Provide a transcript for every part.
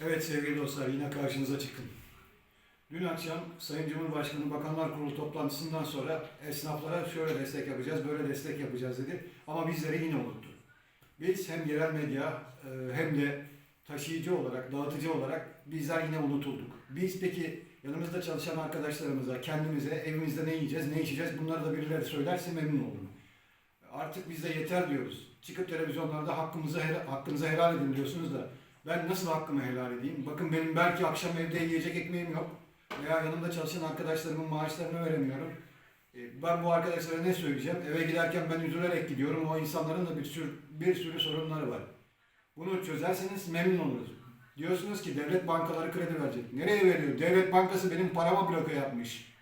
Evet sevgili dostlar yine karşınıza çıktım. Dün akşam Sayın Cumhurbaşkanı Bakanlar Kurulu toplantısından sonra esnaflara şöyle destek yapacağız, böyle destek yapacağız dedi. Ama bizleri yine unuttu. Biz hem yerel medya e, hem de taşıyıcı olarak, dağıtıcı olarak bizler yine unutulduk. Biz peki yanımızda çalışan arkadaşlarımıza, kendimize, evimizde ne yiyeceğiz, ne içeceğiz bunları da birileri söylerse memnun olurum. Artık biz de yeter diyoruz. Çıkıp televizyonlarda hakkımızı hakkınızı helal edin diyorsunuz da ben nasıl hakkımı helal edeyim? Bakın benim belki akşam evde yiyecek ekmeğim yok. Veya yanımda çalışan arkadaşlarımın maaşlarını veremiyorum. E, Ben bu arkadaşlara ne söyleyeceğim? Eve giderken ben üzülerek gidiyorum. O insanların da bir sürü, bir sürü sorunları var. Bunu çözerseniz memnun oluruz. Diyorsunuz ki devlet bankaları kredi verecek. Nereye veriyor? Devlet bankası benim parama bloke yapmış.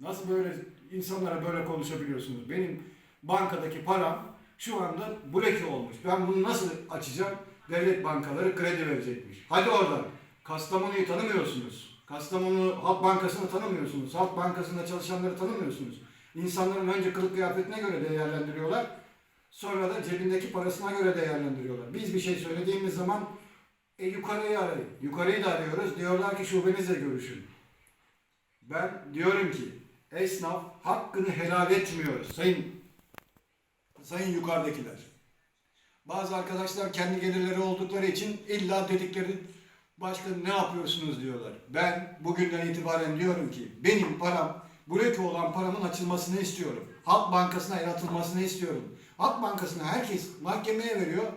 Nasıl böyle insanlara böyle konuşabiliyorsunuz? Benim bankadaki param şu anda bloke olmuş. Ben bunu nasıl açacağım? Devlet bankaları kredi verecekmiş. Hadi oradan. Kastamonu'yu tanımıyorsunuz. Kastamonu Halk Bankası'nı tanımıyorsunuz. Halk Bankası'nda çalışanları tanımıyorsunuz. İnsanların önce kılık kıyafetine göre değerlendiriyorlar. Sonra da cebindeki parasına göre değerlendiriyorlar. Biz bir şey söylediğimiz zaman e, yukarıyı arayın. Yukarıyı da arıyoruz. Diyorlar ki şubenizle görüşün. Ben diyorum ki esnaf hakkını helal etmiyor. Sayın sayın yukarıdakiler. Bazı arkadaşlar kendi gelirleri oldukları için illa dedikleri başka ne yapıyorsunuz diyorlar. Ben bugünden itibaren diyorum ki benim param bloke olan paramın açılmasını istiyorum. Halk Bankası'na el atılmasını istiyorum. Halk Bankası'na herkes mahkemeye veriyor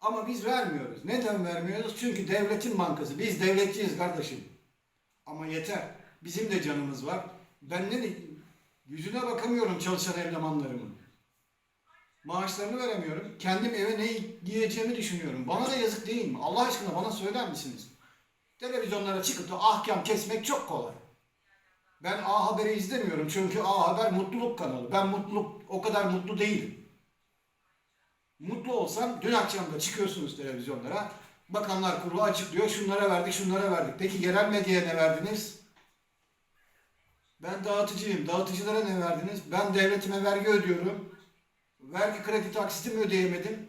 ama biz vermiyoruz. Neden vermiyoruz? Çünkü devletin bankası. Biz devletçiyiz kardeşim. Ama yeter. Bizim de canımız var. Ben ne? Yüzüne bakamıyorum çalışan elemanlarımın. Maaşlarını veremiyorum. Kendim eve ne giyeceğimi düşünüyorum. Bana da yazık değil mi? Allah aşkına bana söyler misiniz? Televizyonlara çıkıp da ahkam kesmek çok kolay. Ben A Haber'i izlemiyorum çünkü A Haber mutluluk kanalı. Ben mutluluk o kadar mutlu değilim. Mutlu olsam dün akşam da çıkıyorsunuz televizyonlara. Bakanlar Kurulu açıklıyor. Şunlara verdik, şunlara verdik. Peki yerel medyaya ne verdiniz? Ben dağıtıcıyım. Dağıtıcılara ne verdiniz? Ben devletime vergi ödüyorum. Vergi kredi taksitimi ödeyemedim.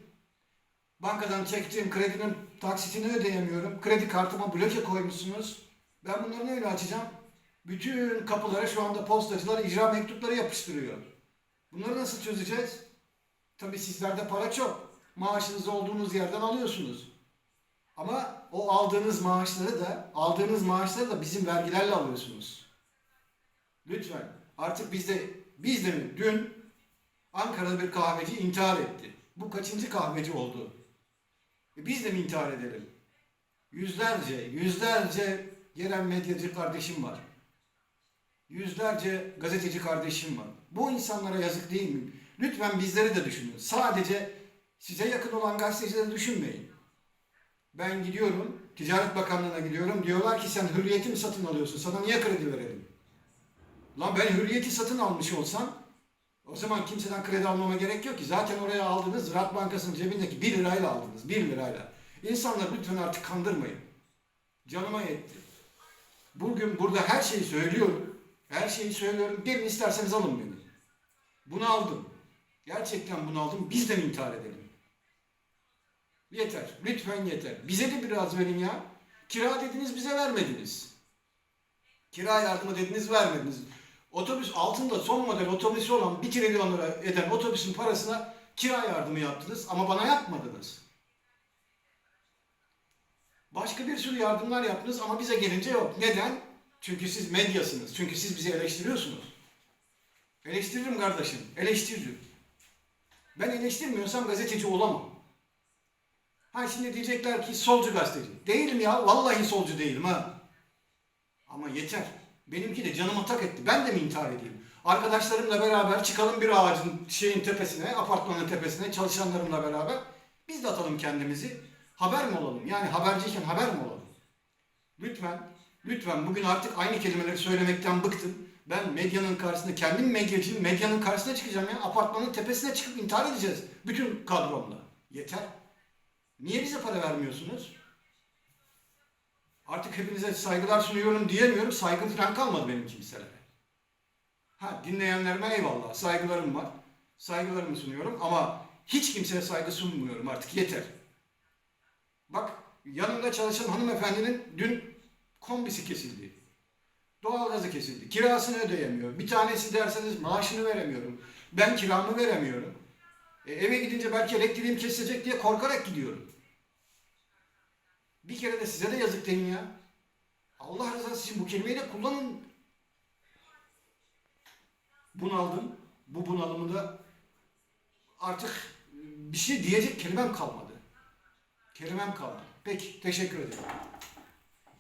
Bankadan çektiğim kredinin taksitini ödeyemiyorum. Kredi kartıma bloke koymuşsunuz. Ben bunları neyle açacağım? Bütün kapılara şu anda postacılar icra mektupları yapıştırıyor. Bunları nasıl çözeceğiz? Tabii sizlerde para çok. Maaşınız olduğunuz yerden alıyorsunuz. Ama o aldığınız maaşları da aldığınız maaşları da bizim vergilerle alıyorsunuz. Lütfen. Artık bizde biz de? Dün Ankara'da bir kahveci intihar etti. Bu kaçıncı kahveci oldu? E biz de mi intihar edelim? Yüzlerce, yüzlerce yerel medyacı kardeşim var. Yüzlerce gazeteci kardeşim var. Bu insanlara yazık değil mi? Lütfen bizleri de düşünün. Sadece size yakın olan gazetecileri düşünmeyin. Ben gidiyorum, Ticaret Bakanlığı'na gidiyorum. Diyorlar ki sen hürriyeti mi satın alıyorsun? Sana niye kredi verelim? Lan ben hürriyeti satın almış olsam o zaman kimseden kredi almama gerek yok ki. Zaten oraya aldınız Ziraat Bankası'nın cebindeki 1 lirayla aldınız. 1 lirayla. İnsanları lütfen artık kandırmayın. Canıma yetti. Bugün burada her şeyi söylüyorum. Her şeyi söylüyorum. Gelin isterseniz alın beni. Bunu aldım. Gerçekten bunu aldım. Biz de intihar edelim? Yeter. Lütfen yeter. Bize de biraz verin ya. Kira dediniz bize vermediniz. Kira yardımı dediniz vermediniz. Otobüs altında son model otobüsü olan 1 trilyon lira eden otobüsün parasına kira yardımı yaptınız ama bana yapmadınız. Başka bir sürü yardımlar yaptınız ama bize gelince yok. Neden? Çünkü siz medyasınız. Çünkü siz bizi eleştiriyorsunuz. Eleştiririm kardeşim. Eleştiririm. Ben eleştirmiyorsam gazeteci olamam. Ha şimdi diyecekler ki solcu gazeteci. Değilim ya. Vallahi solcu değilim ha. Ama yeter. Benimki de canıma tak etti. Ben de mi intihar edeyim? Arkadaşlarımla beraber çıkalım bir ağacın şeyin tepesine, apartmanın tepesine çalışanlarımla beraber. Biz de atalım kendimizi. Haber mi olalım? Yani haberciyken haber mi olalım? Lütfen, lütfen bugün artık aynı kelimeleri söylemekten bıktım. Ben medyanın karşısında, kendim medyacıyım, medyanın karşısına çıkacağım ya. Apartmanın tepesine çıkıp intihar edeceğiz. Bütün kadromla. Yeter. Niye bize para vermiyorsunuz? Artık hepinize saygılar sunuyorum diyemiyorum. Saygım falan kalmadı benim kimselere. Ha dinleyenlerime eyvallah. Saygılarım var. Saygılarımı sunuyorum ama hiç kimseye saygı sunmuyorum artık yeter. Bak yanımda çalışan hanımefendinin dün kombisi kesildi. Doğalgazı kesildi. Kirasını ödeyemiyor. Bir tanesi derseniz maaşını veremiyorum. Ben kiramı veremiyorum. E, eve gidince belki elektriğim kesilecek diye korkarak gidiyorum. Bir kere de size de yazık deyin ya. Allah rızası için bu kelimeyi de kullanın. Bunaldım. Bu bunalımda artık bir şey diyecek kelimem kalmadı. Kelimem kalmadı. Peki, teşekkür ederim.